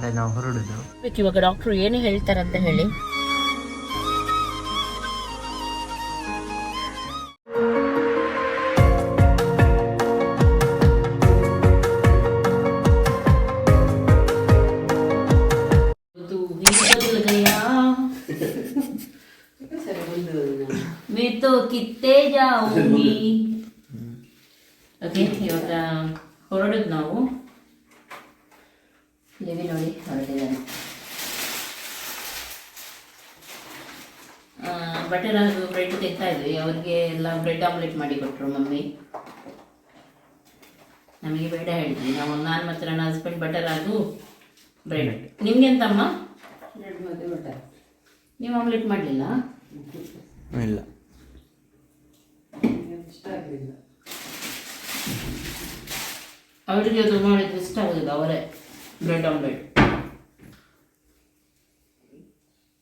ಅದೇ ನಾವು ಹೊರಡುದು. ಇವಾಗ ಡಾಕ್ಟರ್ ಏನು ಹೇಳ್ತಾರಂತ ಹೇಳಿ? ಬಟರ್ ಅದು ಬ್ರೆಡ್ ತಿಂತಾ ಇದ್ವಿ. ಅವ್ರಿಗೆ ಎಲ್ಲ ಬ್ರೆಡ್ ಆಮ್ಲೆಟ್ ಮಾಡಿ ಕೊಟ್ಟರು ಮಮ್ಮಿ. ನಮಗೆ ಬೇಡ ಹೇಳಿದ್ವಿ ನಾವು ನಾನು ಮತ್ತು ನನ್ನ ಹಸ್ಬೆಂಡ್ ಬಟರ್ ಅದು ಬ್ರೆಡ್ ನಿಮ್ಗೆ ಎಂತಮ್ಮ? ನೀವು ಆಮ್ಲೆಟ್ ಮಾಡಲಿಲ್ಲ? ಇಲ್ಲ. ಅವರಿಗೆ ಅದು ಮಾಡಿದ್ರೆ ಇಷ್ಟ ಆಗೋದಿಲ್ಲ ಅವರೇ ಬ್ರೆಡ್ ಆಮ್ಲೆಟ್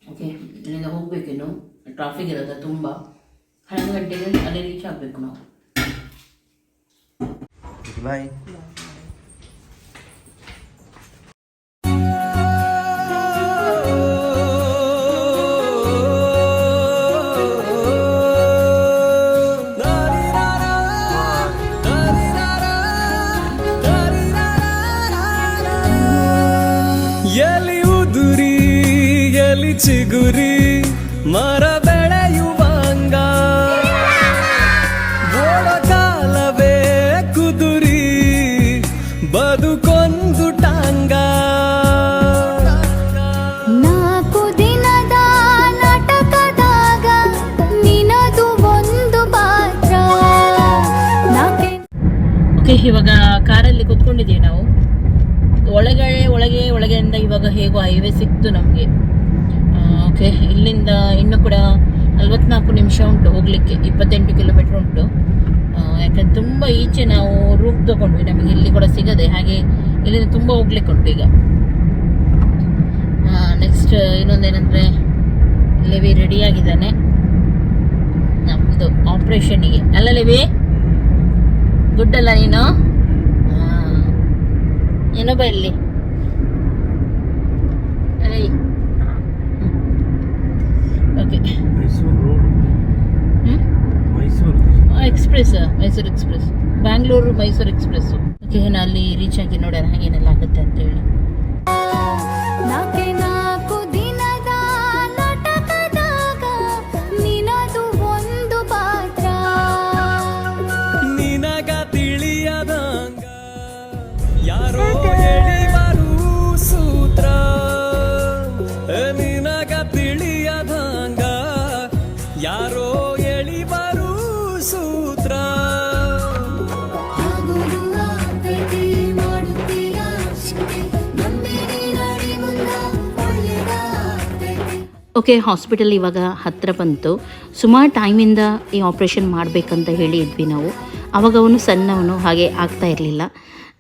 ಓಕೆ ಇಲ್ಲಿಂದ ಹೋಗ್ಬೇಕಿನ್ನು ಟ್ರಾಫಿಕ್ ಇರುತ್ತೆ ತುಂಬ. ಹನ್ನೊಂದು ಗಂಟೆಗೆ ಅಲ್ಲಿ ರೀಚ್ ಆಗಬೇಕು ನಾವು. ಬಾಯ್ ಇವಾಗ ಕಾರಲ್ಲಿ ಕುತ್ಕೊಂಡಿದ್ದೀವಿ ನಾವು. ಒಳಗಡೆ, ಒಳಗೆ, ಒಳಗೆಯಿಂದ ಇವಾಗ ಹೇಗೋ ಹೈವೇ ಸಿಕ್ತು ನಮಗೆ. ಓಕೆ ಇಲ್ಲಿಂದ ಇನ್ನೂ ಕೂಡ ನಲ್ವತ್ನಾಲ್ಕು ನಿಮಿಷ ಉಂಟು ಹೋಗಲಿಕ್ಕೆ, ಇಪ್ಪತ್ತೆಂಟು ಕಿಲೋಮೀಟ್ರ್ ಉಂಟು. ಯಾಕಂದ್ರೆ ತುಂಬ ಈಚೆ ನಾವು ರೂಟ್ ತಗೊಂಡ್ವಿ. ನಮಗೆ ಇಲ್ಲಿ ಕೂಡ ಸಿಗದೆ. ಹಾಗೆ ಇಲ್ಲಿಂದ ತುಂಬ ಹೋಗ್ಲಿಕ್ಕೆ ಉಂಟು ಈಗ. ನೆಕ್ಸ್ಟ್ ಇನ್ನೊಂದೇನೆಂದರೆ, ಲೆವಿ ರೆಡಿಯಾಗಿದ್ದಾನೆ ನಮ್ಮದು ಆಪ್ರೇಷನ್ನಿಗೆ ಅಲ್ಲ ಲೆವಿ? ಗುಡ್ ಅಲ್ಲ ನೀನು ಏನೋ ಇಲ್ಲಿ okay express Mysore express. Bangalore Mysore express. Okay ನಾನು ಅಲ್ಲಿ ರೀಚ್ ಆಗಿ ನೋಡೋಣ ಹಾಗೇನೆಲ್ಲ ಆಗುತ್ತೆ ಅಂತ ಓಕೆ, ಹಾಸ್ಪಿಟಲ್ ಇವಾಗ ಹತ್ತಿರ ಬಂತು. ಸುಮಾರು ಟೈಮಿಂದ ಈ ಆಪ್ರೇಷನ್ ಮಾಡಬೇಕಂತ ಹೇಳಿ ಇದ್ವಿ ನಾವು. ಆವಾಗ ಅವನು ಸಣ್ಣವನು, ಹಾಗೆ ಆಗ್ತಾ ಇರಲಿಲ್ಲ.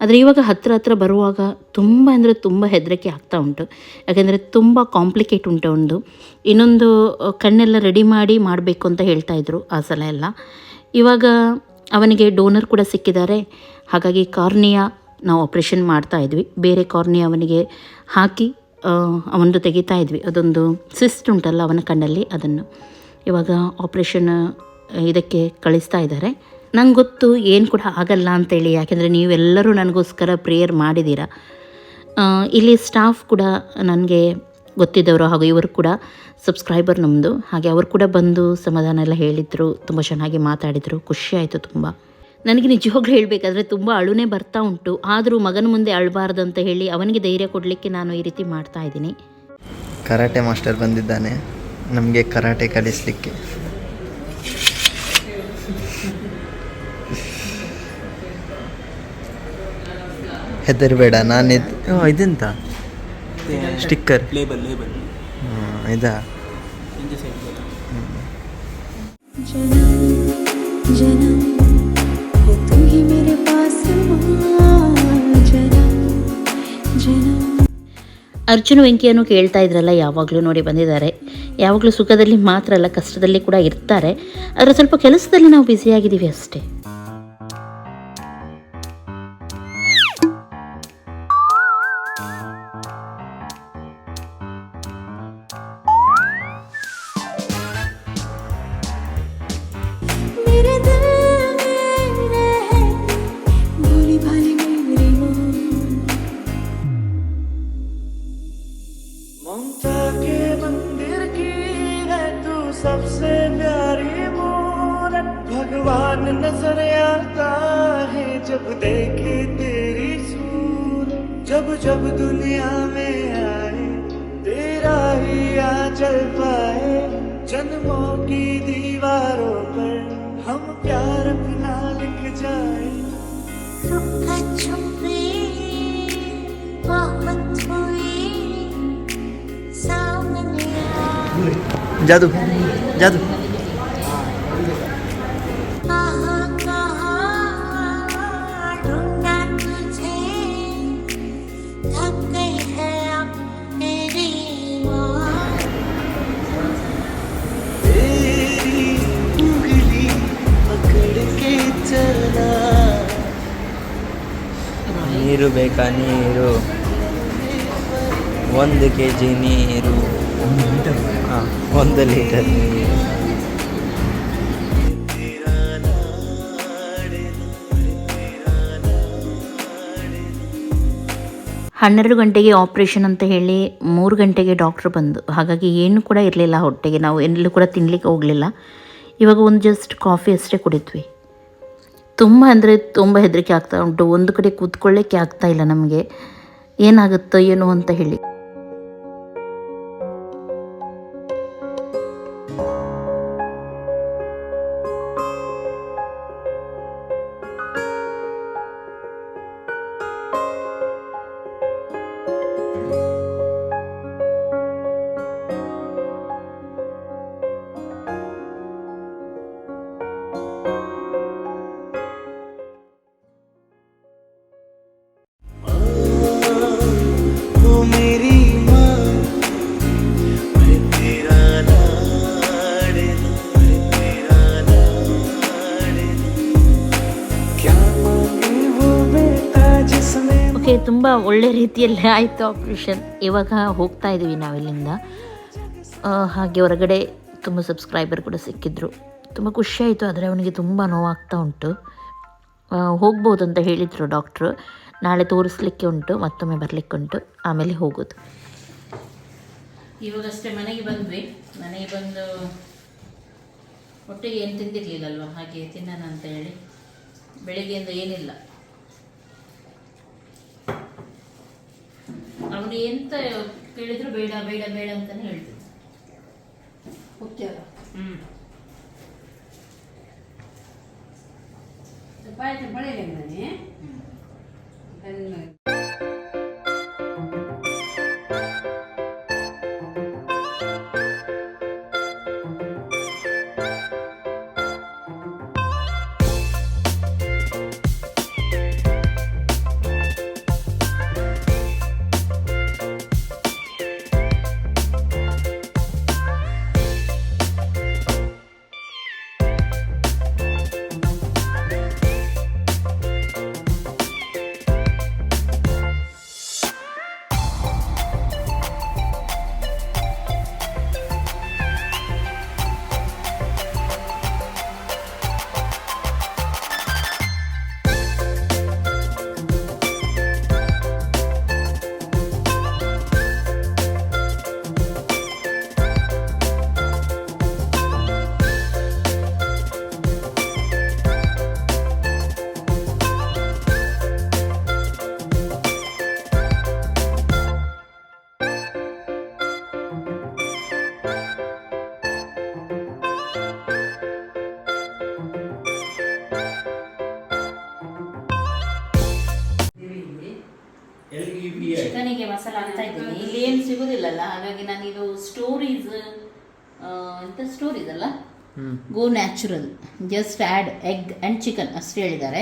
ಆದರೆ ಇವಾಗ ಹತ್ತಿರ ಹತ್ತಿರ ಬರುವಾಗ ತುಂಬ ಅಂದರೆ ತುಂಬ ಹೆದರಿಕೆ ಆಗ್ತಾ ಉಂಟು. ಯಾಕೆಂದರೆ ತುಂಬ ಕಾಂಪ್ಲಿಕೇಟ್ ಉಂಟು ಒಂದು. ಇನ್ನೊಂದು ಕಣ್ಣೆಲ್ಲ ರೆಡಿ ಮಾಡಿ ಮಾಡಬೇಕು ಅಂತ ಹೇಳ್ತಾ ಇದ್ರು ಆ ಸಲ ಎಲ್ಲ. ಇವಾಗ ಅವನಿಗೆ ಡೋನರ್ ಕೂಡ ಸಿಕ್ಕಿದ್ದಾರೆ. ಹಾಗಾಗಿ ಕಾರ್ನಿಯಾ ನಾವು ಆಪ್ರೇಷನ್ ಮಾಡ್ತಾ ಇದ್ವಿ. ಬೇರೆ ಕಾರ್ನಿಯಾ ಅವನಿಗೆ ಹಾಕಿ ಅವನದು ತೆಗಿತಾ ಇದ್ವಿ. ಅದೊಂದು ಸಿಸ್ಟ್ ಉಂಟಲ್ಲ ಅವನ ಕಣ್ಣಲ್ಲಿ, ಅದನ್ನು. ಇವಾಗ ಆಪ್ರೇಷನ್ ಇದಕ್ಕೆ ಕಳಿಸ್ತಾ ಇದ್ದಾರೆ. ನಂಗೆ ಗೊತ್ತು ಏನು ಕೂಡ ಆಗಲ್ಲ ಅಂತೇಳಿ, ಯಾಕೆಂದರೆ ನೀವೆಲ್ಲರೂ ನನಗೋಸ್ಕರ ಪ್ರೇಯರ್ ಮಾಡಿದ್ದೀರಾ ಇಲ್ಲಿ ಸ್ಟಾಫ್ ಕೂಡ ನನಗೆ ಗೊತ್ತಿದ್ದವರು ಹಾಗೂ ಇವರು ಕೂಡ ಸಬ್ಸ್ಕ್ರೈಬರ್ ನಮ್ಮದು ಹಾಗೆ ಅವರು ಕೂಡ ಬಂದು ಸಮಾಧಾನ ಎಲ್ಲ ಹೇಳಿದರು, ತುಂಬ ಚೆನ್ನಾಗಿ ಮಾತಾಡಿದರು, ಖುಷಿ ಆಯಿತು ತುಂಬ. ನನಗೆ ನಿಜವಾಗ್ಲೂ ಹೇಳಬೇಕಾದ್ರೆ ತುಂಬ ಅಳುನೇ ಬರ್ತಾ ಉಂಟು. ಆದರೂ ಮಗನ ಮುಂದೆ ಅಳಬಾರ್ದು ಅಂತ ಹೇಳಿ ಅವನಿಗೆ ಧೈರ್ಯ ಕೊಡಲಿಕ್ಕೆ ನಾನು ಈ ರೀತಿ ಮಾಡ್ತಾ ಇದ್ದೀನಿ. ಕರಾಟೆ ಮಾಸ್ಟರ್ ಬಂದಿದ್ದಾನೆ. ನಮಗೆ ಕರಾಟೆ ಕಲಿಸಲಿಕ್ಕೆ. ಹೆದರಬೇಡ ನಾನು ಇದೆಂತ? ಸ್ಟಿಕ್ಕರ್. Label label. ಇದಾ? ಜನ ಜನ. ಅರ್ಜುನ ವೆಂಕಿಯನ್ನು ಕೇಳ್ತಾ ಇದ್ರಲ್ಲ, ಯಾವಾಗಲೂ ನೋಡಿ ಬಂದಿದ್ದಾರೆ. ಯಾವಾಗಲೂ ಸುಖದಲ್ಲಿ ಮಾತ್ರ ಅಲ್ಲ, ಕಷ್ಟದಲ್ಲಿ ಕೂಡ ಇರ್ತಾರೆ. ಆದರೆ ಸ್ವಲ್ಪ ಕೆಲಸದಲ್ಲಿ ನಾವು ಬ್ಯುಸಿಯಾಗಿದ್ದೀವಿ ಅಷ್ಟೇ. दुनिया में आए तेरा ही आ चल पाए। जन्मों की दीवारों पर हम प्यार अपना लिख जाए। दुख छुपे बहुत हुए सामने जादू जादू। ಬೇಕಾ ನೀರು? ಒಂದು ಕೆ ಜಿ ನೀರು ಹಾಂ ಒಂದು ಲೀಟರ್ ನೀರು. ಹನ್ನೆರಡು ಗಂಟೆಗೆ ಆಪ್ರೇಷನ್ ಅಂತ ಹೇಳಿ ಮೂರು ಗಂಟೆಗೆ ಡಾಕ್ಟ್ರ್ ಬಂದು. ಹಾಗಾಗಿ ಏನು ಕೂಡ ಇರಲಿಲ್ಲ ಹೊಟ್ಟೆಗೆ. ನಾವು ಎಲ್ಲೂ ಕೂಡ ತಿನ್ನಲಿಕ್ಕೆ ಹೋಗಲಿಲ್ಲ. ಇವಾಗ ಒಂದು ಜಸ್ಟ್ ಕಾಫಿ ಅಷ್ಟೇ ಕುಡಿದ್ವಿ. ತುಂಬ ಅಂದರೆ ತುಂಬ ಹೆದರಿಕೆ ಆಗ್ತಾ ಉಂಟು. ಒಂದು ಕಡೆ ಕೂತ್ಕೊಳ್ಳಿಕ್ಕೆ ಆಗ್ತಾ ಇಲ್ಲ ನಮಗೆ. ಏನಾಗುತ್ತೋ ಏನೋ ಅಂತ ಹೇಳಿ. ಅದಕ್ಕೆ ತುಂಬ ಒಳ್ಳೆ ರೀತಿಯಲ್ಲಿ ಆಯಿತು ಆಪ್ರೇಷನ್. ಇವಾಗ ಹೋಗ್ತಾ ಇದ್ದೀವಿ ನಾವಿಲ್ಲಿಂದ. ಹಾಗೆ ಹೊರಗಡೆ ತುಂಬ ಸಬ್ಸ್ಕ್ರೈಬರ್ ಕೂಡ ಸಿಕ್ಕಿದ್ರು. ತುಂಬ ಖುಷಿಯಾಯಿತು ಆದರೆ ಅವನಿಗೆ ತುಂಬ ನೋವಾಗ್ತಾ ಉಂಟು. ಹೋಗ್ಬೋದು ಅಂತ ಹೇಳಿದರು ಡಾಕ್ಟ್ರು. ನಾಳೆ ತೋರಿಸ್ಲಿಕ್ಕೆ ಉಂಟು, ಮತ್ತೊಮ್ಮೆ ಬರಲಿಕ್ಕೆ ಉಂಟು. ಆಮೇಲೆ ಹೋಗೋದು. ಇವಾಗಷ್ಟೇ ಮನೆಗೆ ಬಂದ್ವಿ. ಮನೆಗೆ ಬಂದು ಒಟ್ಟಿಗೆ ಏನು ತಿಂದಿರಲಿಲ್ಲಲ್ವ? ಹಾಗೆ ತಿನ್ನೋಣ ಅಂತ ಹೇಳಿ. ಬೆಳಿಗ್ಗೆಯಿಂದ ಏನಿಲ್ಲ. ಅವನು ಎಂತ ಕೇಳಿದ್ರು ಬೇಡ ಬೇಡ ಬೇಡ ಅಂತಾನೆ ಹೇಳ್ತಿದ್ರು. ಹ್ಮ್. Stories go natural just add egg and chicken ಅಷ್ಟೇ ಹೇಳಿದ್ದಾರೆ.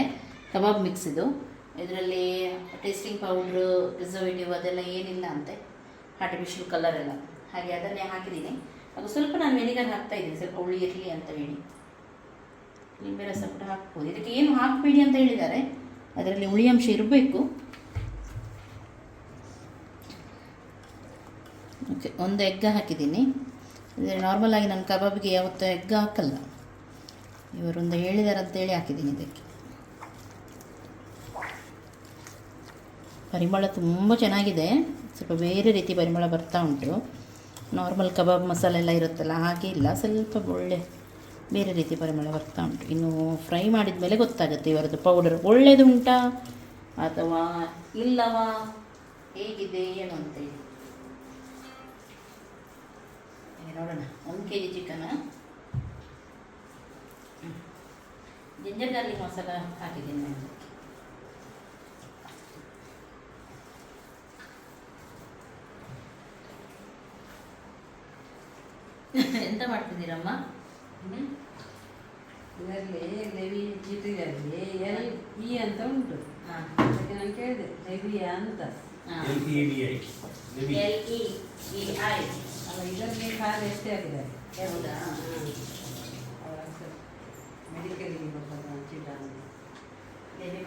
ಕಬಾಬ್ ಮಿಕ್ಸ್ ಇದು. ಇದರಲ್ಲಿ ಟೇಸ್ಟಿಂಗ್ ಪೌಡ್ರು ಪ್ರಿಸರ್ವೇಟಿವ್ ಅದೆಲ್ಲ ಏನಿಲ್ಲ ಅಂತೆ. ಆರ್ಟಿಫಿಷಿಯಲ್ ಕಲರ್ ಎಲ್ಲ. ಹಾಗೆ ಅದನ್ನೇ ಹಾಕಿದ್ದೀನಿ. ಅದು ಸ್ವಲ್ಪ ನಾನು ವೆನಿಗರ್ ಹಾಕ್ತಾ ಇದ್ದೀನಿ. ಸ್ವಲ್ಪ ಹುಳಿ ಇರಲಿ ಅಂತ ಹೇಳಿ. ನಿಂಬೆ ರಸ ಕೂಡ ಹಾಕ್ಬೋದು. ಇದಕ್ಕೆ ಏನು ಹಾಕಬೇಡಿ ಅಂತ ಹೇಳಿದ್ದಾರೆ. ಅದರಲ್ಲಿ ಹುಳಿ ಅಂಶ ಇರಬೇಕು. ಓಕೆ ಒಂದು ಎಗ್ ಹಾಕಿದ್ದೀನಿ. ಇದು ನಾರ್ಮಲ್ ಆಗಿ ನಾನು ಕಬಾಬಿಗೆ ಯಾವತ್ತೂ ಎಗ್ ಹಾಕಲ್ಲ. ಇವರೊಂದು ಹೇಳಿದ್ದಾರೆ ಅಂತೇಳಿ ಹಾಕಿದ್ದೀನಿ ಇದಕ್ಕೆ. ಪರಿಮಳ ತುಂಬ ಚೆನ್ನಾಗಿದೆ. ಸ್ವಲ್ಪ ಬೇರೆ ರೀತಿ ಪರಿಮಳ ಬರ್ತಾ ಉಂಟು. ನಾರ್ಮಲ್ ಕಬಾಬ್ ಮಸಾಲೆ ಎಲ್ಲ ಇರುತ್ತಲ್ಲ, ಹಾಗೆ ಇಲ್ಲ. ಸ್ವಲ್ಪ ಒಳ್ಳೆ, ಬೇರೆ ರೀತಿ ಪರಿಮಳ ಬರ್ತಾ ಉಂಟು. ಇನ್ನು ಫ್ರೈ ಮಾಡಿದ ಮೇಲೆ ಗೊತ್ತಾಗುತ್ತೆ ಇವರದ್ದು ಪೌಡರ್ ಒಳ್ಳೆಯದುಂಟಾ ಅಥವಾ ಇಲ್ಲವಾ? ಹೇಗಿದೆ, ಏನು ಅಂತೇಳಿ. ನೋಡೋಣ ಒಂದು K G chicken ginger garlic masala ಹಾಕಿದ್ದೀನಿ ನಾನು. ಎಂತ ಮಾಡ್ತಿದ್ದೀರಮ್ಮ ಹ್ಮ್? ಇದರಲ್ಲಿ ಲೆವಿ ಚೀಟಿನಲ್ಲಿ ಎಲ್ ಇ ಅಂತ ಉಂಟು ಹಾ. ಅದಕ್ಕೆ ನಾನು ಕೇಳಿದೆ ಲೆವಿಯಾ ಅಂತ ಹಾ. L E I L E E I ಅಲ್ಲ ಇದರಲ್ಲಿ ಖಾರ ಎಷ್ಟೇ ಆಗಿದ್ದಾರೆ ಹೌದಾ? ಅವರ ಮೆಡಿಕಲಿಗೆ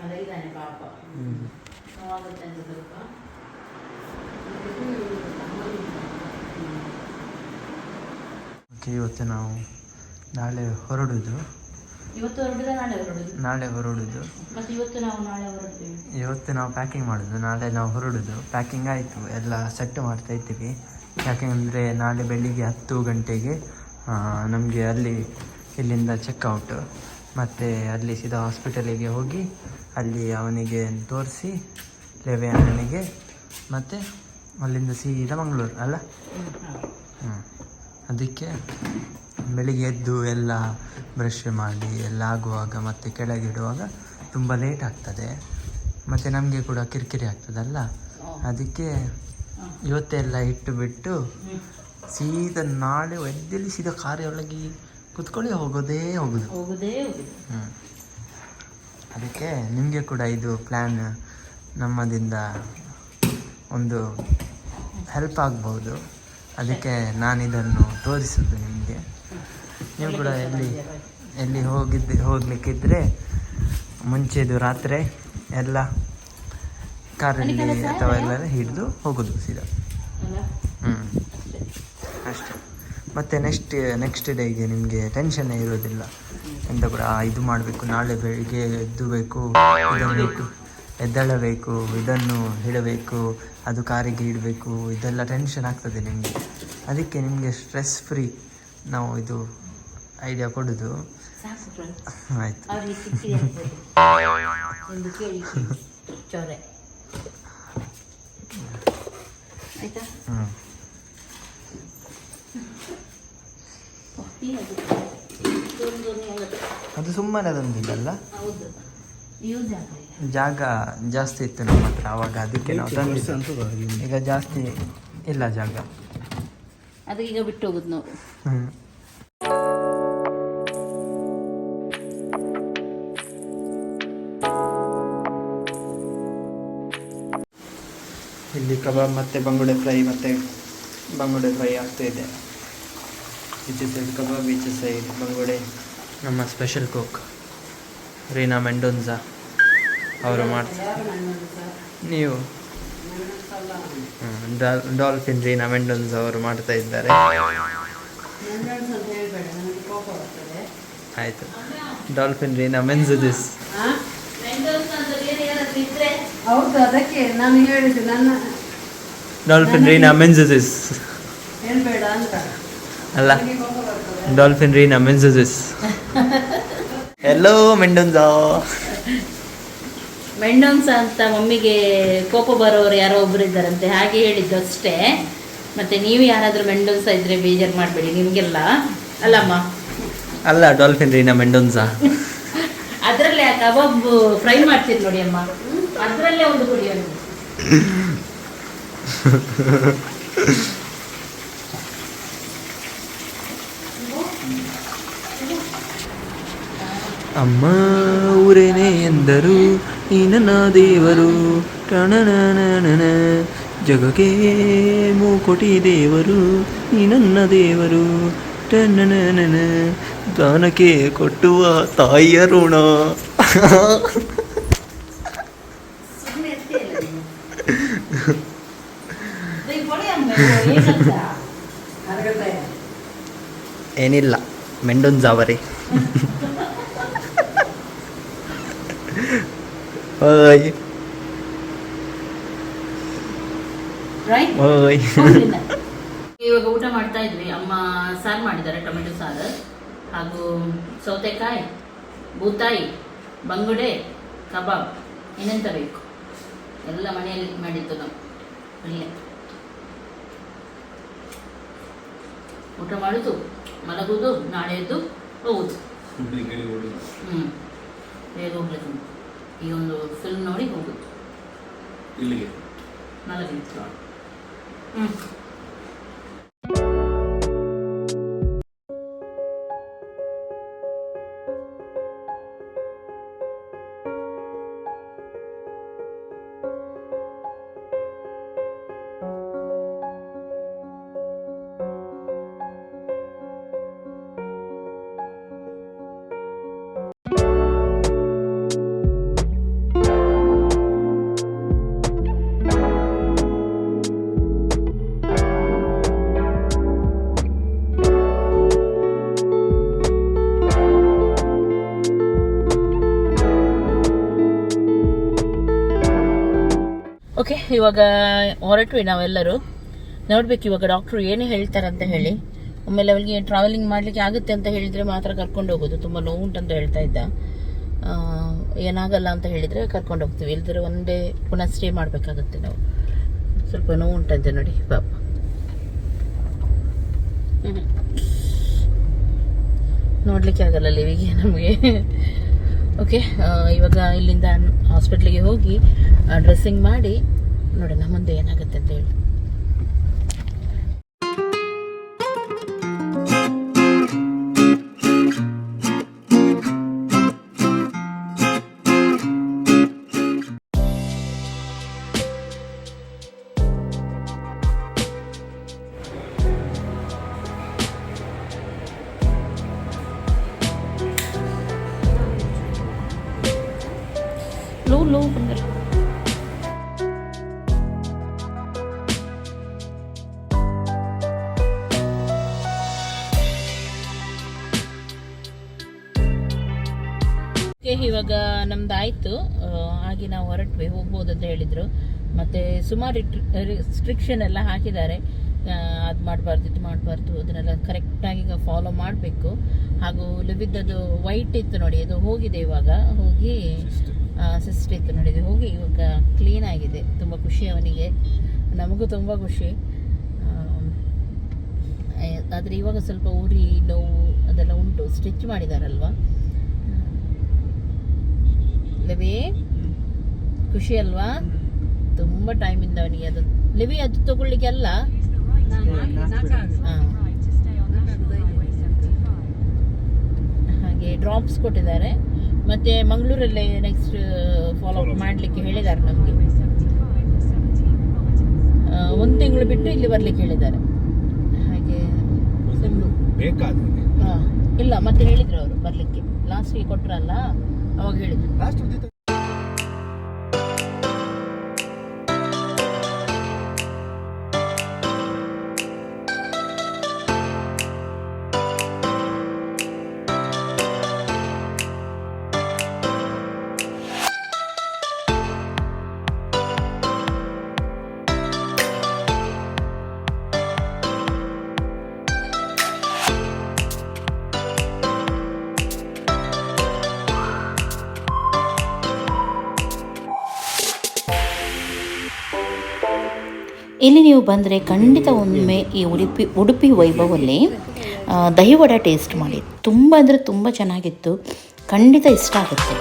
ಮಲಗಿದ್ದಾನೆ ಪಾಪ. ನೋವಾಗುತ್ತೆ ಅಂತ ಸ್ವಲ್ಪ? ಓಕೆ ಇವತ್ತು ನಾವು ನಾಳೆ ಹೊರಡುದು. ಇವತ್ತು ಹೊರಡಿದ್ರೆ ನಾಳೆ ಹೊರಡುದು? ನಾಳೆ ಹೊರಡುದು. ಮತ್ತೆ ಇವತ್ತು ನಾವು ನಾಳೆ ಹೊರಡ್ತೀವಿ. ಇವತ್ತು ನಾವು ಪ್ಯಾಕಿಂಗ್ ಮಾಡುದು. ನಾಳೆ ನಾವು ಹೊರಡುದು. ಪ್ಯಾಕಿಂಗ್ ಆಯಿತು. ಎಲ್ಲ ಸೆಟ್ ಮಾಡ್ತಾ ಇದ್ದೀವಿ. ಯಾಕೆಂದರೆ ನಾಳೆ ಬೆಳಿಗ್ಗೆ ಹತ್ತು ಗಂಟೆಗೆ ನಮಗೆ ಅಲ್ಲಿ ಇಲ್ಲಿಂದ ಚೆಕ್ಔಟ್ ಮತ್ತು ಅಲ್ಲಿ ಸೀದಾ ಹಾಸ್ಪಿಟಲಿಗೆ ಹೋಗಿ ಅಲ್ಲಿ ಅವನಿಗೆ ತೋರಿಸಿ ಲೆವೆ ಅಣ್ಣನಿಗೆ ಮತ್ತು ಅಲ್ಲಿಂದ ಸೀದಾ ಮಂಗಳೂರು ಅಲ್ಲ? ಹ್ಞೂ ಅದಕ್ಕೆ ಬೆಳಿಗ್ಗೆ ಎದ್ದು ಎಲ್ಲ ಬ್ರಷ್ ಮಾಡಿ ಎಲ್ಲ ಆಗುವಾಗ ಮತ್ತು ಕೆಳಗಿಡುವಾಗ ತುಂಬ ಲೇಟ್ ಆಗ್ತದೆ. ಮತ್ತು ನಮಗೆ ಕೂಡ ಕಿರಿಕಿರಿ ಆಗ್ತದಲ್ಲ? ಅದಕ್ಕೆ ಇವತ್ತೆಲ್ಲ ಇಟ್ಟು ಬಿಟ್ಟು ಸೀದಾ ನಾಳೆ ಎದ್ದಲ್ಲಿ ಸೀದಾ ಕಾರೊಳಗೆ ಕುತ್ಕೊಳ್ಳಿ ಹೋಗೋದೇ ಹೋಗೋದು. ಹೋಗೋದೇ ಹೋಗುದು. ಹ್ಞೂ ಅದಕ್ಕೆ ನಿಮಗೆ ಕೂಡ ಇದು ಪ್ಲ್ಯಾನ್ ನಮ್ಮದಿಂದ ಒಂದು ಹೆಲ್ಪ್ ಆಗ್ಬೋದು. ಅದಕ್ಕೆ ನಾನು ಇದನ್ನು ತೋರಿಸೋದು ನಿಮಗೆ. ನೀವು ಕೂಡ ಎಲ್ಲಿ ಎಲ್ಲಿ ಹೋಗಿದ್ದು ಹೋಗಲಿಕ್ಕಿದ್ರೆ ಮುಂಚೆದು ರಾತ್ರಿ ಎಲ್ಲ ಕಾರಲ್ಲಿ ಅಥವಾ ಎಲ್ಲ ಹಿಡಿದು ಹೋಗೋದು ಸೀದಾ. ಹ್ಞೂ ಅಷ್ಟೇ. ಮತ್ತು ನೆಕ್ಸ್ಟ್ ನೆಕ್ಸ್ಟ್ ಡೇಗೆ ನಿಮಗೆ ಟೆನ್ಷನ್ನೇ ಇರೋದಿಲ್ಲ. ಎಂತ ಕೂಡ ಇದು ಮಾಡಬೇಕು ನಾಳೆ ಬೆಳಿಗ್ಗೆ ಎದ್ದಬೇಕು ಇದನ್ನು ಎದ್ದಳಬೇಕು ಇದನ್ನು ಇಡಬೇಕು ಅದು ಕಾರಿಗೆ ಇಡಬೇಕು ಇದೆಲ್ಲ ಟೆನ್ಷನ್ ಆಗ್ತದೆ ನಿಮಗೆ. ಅದಕ್ಕೆ ನಿಮಗೆ ಸ್ಟ್ರೆಸ್ ಫ್ರೀ ನಾವು ಇದು ಐಡಿಯಾ ಕೊಡೋದು. ಆಯಿತು. ಆಯ್ತಾ? ಅದು ಸುಮ್ಮನೆ ಅದೊಂದಿದಲ್ಲ ಜಾಗ ಜಾಸ್ತಿ ಇತ್ತು ನಮ್ಮ ಹತ್ರ ಆವಾಗ ಅದಕ್ಕೆ ನಾವು ತಂದಿದ್ದು. ಈಗ ಜಾಸ್ತಿ ಇಲ್ಲ ಜಾಗ. ಅದಕ್ಕೆ ಈಗ ಬಿಟ್ಟು ಹೋಗುದು ನಾವು. ಕಬಾಬ್ ಮತ್ತು ಬಂಗುಡೆ ಫ್ರೈ ಮತ್ತು ಬಂಗುಡೆ ಫ್ರೈ ಆಗ್ತಾ ಇದೆ. ಈಚೆ ಸೈಡ್ ಕಬಾಬ್ ಈಚೆ ಸೈಡ್ ಬಂಗುಡೆ. ನಮ್ಮ ಸ್ಪೆಷಲ್ ಕುಕ್ ರೀನಾ ಮೆಂಡೋನ್ಸಾ ಅವರು ಮಾಡ್ತಾರೆ ನೀವು? ಡಾಲ್- ಡಾಲ್ಫಿನ್ ರೀನಾ ಮೆಂಡೋನ್ಸ್ ಅವರು ಮಾಡ್ತಾ ಇದ್ದಾರೆ. ನನ್ನ ಅಂತ ಹೇಳ್ಬೇಡ ನನಗೆ ಕೋಪ ಬರ್ತದೆ ಆಯಿತು ಡಾಲ್ಫಿನ್ ರೀನಾ ಮೆನ್ಸ್ ದಿಸ್? ಹೌದು ಅದಕ್ಕೆ ನಾನು ಹೇಳಿದ್ದು ನನ್ನ ಡಾಲ್ಫಿನ್ ರೀನಾ ಮೆನ್ಸ್ ದಿಸ್ ಹೇಳ್ಬೇಡ ಅಂತ. ಅಲ್ಲ. ಡಾಲ್ಫಿನ್ ರೀನಾ ಮೆನ್ಸ್ ಹೆಲೋ ಮೆಂಡೋನ್ಸಾ ಮೆಂಡೋನ್ಸ ಅಂತ ಮಮ್ಮಿಗೆ ಕೋಪ ಬರೋರು ಯಾರೋ ಒಬ್ರು ಇದ್ದಾರಂತೆ ಹಾಗೆ ಹೇಳಿದ್ದು ಅಷ್ಟೇ. ಮತ್ತೆ ನೀವು ಯಾರಾದರೂ ಮೆಂಡೋನ್ಸ ಇದ್ರೆ ಬೇಜಾರು ಮಾಡಬೇಡಿ ನಿಮಗೆಲ್ಲ. ಅಲ್ಲಮ್ಮ. ಅಲ್ಲ ಡಾಲ್ಫಿನ್ ರೀನಾ ಮೆಂಡೋನ್ಸಾ ಅದರಲ್ಲೇ ಆ ಕಬಾಬ್ ಫ್ರೈ ಮಾಡ್ತೀರಿ ನೋಡಿ ಅಮ್ಮ. ಅದರಲ್ಲೇ ಒಂದು ಕೊಡಿ ಒಂದು ಅಮ್ಮ ಊರೇನೆ ಎಂದರು ನನ್ನ ದೇವರು. ಟಣನನನನ ಜಗಕ್ಕೆ ಮೂಕೋಟಿ ದೇವರು, ನೀನನ್ನ ನನ್ನ ದೇವರು. ಟಣನನನ ದಾನಕ್ಕೆ ಕೊಟ್ಟುವ ತಾಯಿಯ ಋಣ ಸುಮ್ಮನೆ ಇರ್ತೀಯಲ್ಲ ನೀನು. ನೀವು ಕೊಡಿ ಅಮ್ಮ, ಏನಂತ? ಹರಗತ್ತೆ ಏನಿಲ್ಲ ಮೆಂಡನ್ ಜಾವರಿ. ಓಯ್? ಓಯ್. ಇವಾಗ ಊಟ ಮಾಡ್ತಾ ಇದ್ವಿ. ಅಮ್ಮ ಸಾರು ಮಾಡಿದ್ದಾರೆ ಟೊಮೆಟೊ ಸಾರು. ಹಾಗೂ ಸೌತೆಕಾಯಿ ಬೂತಾಯಿ ಬಂಗುಡೆ ಕಬಾಬ್ ಏನೆಂತ ಬೇಕು? ಎಲ್ಲ ಮನೆಯಲ್ಲಿ ಮಾಡಿದ್ದು ನಾವು. ಇಲ್ಲೇ ಊಟ ಮಾಡೋದು ಮಲಗುದು ನಾಳೆ ಎದ್ದು ಹೋಗುದು. ಹ್ಞೂ ಬೇಗ ಹೋಗ್ಲಿಕ್ಕೆ. ಈ ಒಂದು ಫಿಲ್ಮ್ ನೋಡಿ ಹೋಗುದು. ಇಲ್ಲಿಗೆ? ಮಲಗಿತ್ತು ಹ್ಞೂ ಇವಾಗ ಹೊರಟ್ವಿ ನಾವೆಲ್ಲರೂ. ನೋಡ್ಬೇಕು ಇವಾಗ ಡಾಕ್ಟ್ರು ಏನು ಹೇಳ್ತಾರಂತ ಹೇಳಿ. ಆಮೇಲೆ ಅವಳಿಗೆ ಟ್ರಾವೆಲಿಂಗ್ ಮಾಡಲಿಕ್ಕೆ ಆಗುತ್ತೆ ಅಂತ ಹೇಳಿದರೆ ಮಾತ್ರ ಕರ್ಕೊಂಡು ಹೋಗೋದು. ತುಂಬ ನೋವುಂಟಂತ ಹೇಳ್ತಾ ಇದ್ದ. ಏನಾಗಲ್ಲ ಅಂತ ಹೇಳಿದರೆ ಕರ್ಕೊಂಡು ಹೋಗ್ತೀವಿ. ಇಲ್ದಿದ್ರೆ ಒಂದೇ ಪುನಃ ಸ್ಟೇ ಮಾಡಬೇಕಾಗುತ್ತೆ ನಾವು. ಸ್ವಲ್ಪ ನೋವು ಉಂಟಂತೆ ನೋಡಿ, ಪಾಪ. ನೋಡಲಿಕ್ಕೆ ಆಗಲ್ಲ ಲಿವಿಗೆ ನಮಗೆ. ಓಕೆ ಇವಾಗ ಇಲ್ಲಿಂದ ಹಾಸ್ಪಿಟ್ಲಿಗೆ ಹೋಗಿ ಡ್ರೆಸ್ಸಿಂಗ್ ಮಾಡಿ ನೋಡೋಣ ಮುಂದೆ ಏನಾಗುತ್ತೆ ಅಂತ ಹೇಳಿ ಇವಾಗ ನಮ್ದು ಆಯಿತು. ಹಾಗೆ ನಾವು ಹೊರಟ್ವಿ ಹೋಗ್ಬೋದು ಅಂತ ಹೇಳಿದರು. ಮತ್ತು ಸುಮಾರು ರಿಸ್ಟ್ರಿಕ್ಷನ್ ಎಲ್ಲ ಹಾಕಿದ್ದಾರೆ. ಅದು ಮಾಡಬಾರ್ದು ಇದು ಮಾಡಬಾರ್ದು ಅದನ್ನೆಲ್ಲ ಕರೆಕ್ಟಾಗಿ ಈಗ ಫಾಲೋ ಮಾಡಬೇಕು. ಹಾಗೂ ಲಿವಿದ್ದದು ವೈಟ್ ಇತ್ತು ನೋಡಿ ಅದು ಹೋಗಿದೆ ಇವಾಗ. ಹೋಗಿ ಸಿಸ್ಟ್ ಇತ್ತು ನೋಡಿ ಇದು ಹೋಗಿ ಇವಾಗ ಕ್ಲೀನ್ ಆಗಿದೆ. ತುಂಬ ಖುಷಿ ಅವನಿಗೆ. ನಮಗೂ ತುಂಬ ಖುಷಿ. ಆದರೆ ಇವಾಗ ಸ್ವಲ್ಪ ಉರಿ ನೋವು ಅದೆಲ್ಲ ಉಂಟು. ಸ್ಟಿಚ್ ಮಾಡಿದಾರಲ್ವಾ? ಲಿವಿ ಖುಷಿ ಅಲ್ವಾ? ತುಂಬ ಟೈಮಿಂದ ಅವನಿಗೆ ಅದು. ಲಿವಿ ಅದು ತಗೊಳ್ಳಿಕ್ಕೆ ಅಲ್ಲ. ಹಾಗೆ ಡ್ರಾಪ್ಸ್ ಕೊಟ್ಟಿದ್ದಾರೆ. ಮತ್ತೆ ಮಂಗಳೂರಲ್ಲೇ ನೆಕ್ಸ್ಟ್ ಫಾಲೋ ಅಪ್ ಮಾಡ್ಲಿಕ್ಕೆ ಹೇಳಿದ್ದಾರೆ ನಮಗೆ. ಒಂದು ತಿಂಗಳು ಬಿಟ್ಟು ಇಲ್ಲಿ ಬರ್ಲಿಕ್ಕೆ ಹೇಳಿದ್ದಾರೆ. ಹಾಗೆ. ಇಲ್ಲ ಮತ್ತೆ ಹೇಳಿದ್ರು ಅವರು ಬರ್ಲಿಕ್ಕೆ. ಲಾಸ್ಟಿಗೆ ಕೊಟ್ರಲ್ಲ? ಅವಾಗ ಹೇಳಿದ್ರು. ಇಲ್ಲಿ ನೀವು ಬಂದರೆ ಖಂಡಿತ ಒಮ್ಮೆ ಈ ಉಡುಪಿ ಉಡುಪಿ ವೈಭವಲ್ಲಿ ದಹಿ ವಡ ಟೇಸ್ಟ್ ಮಾಡಿ. ತುಂಬ ಅಂದರೆ ತುಂಬ ಚೆನ್ನಾಗಿತ್ತು. ಖಂಡಿತ ಇಷ್ಟ ಆಗುತ್ತೆ.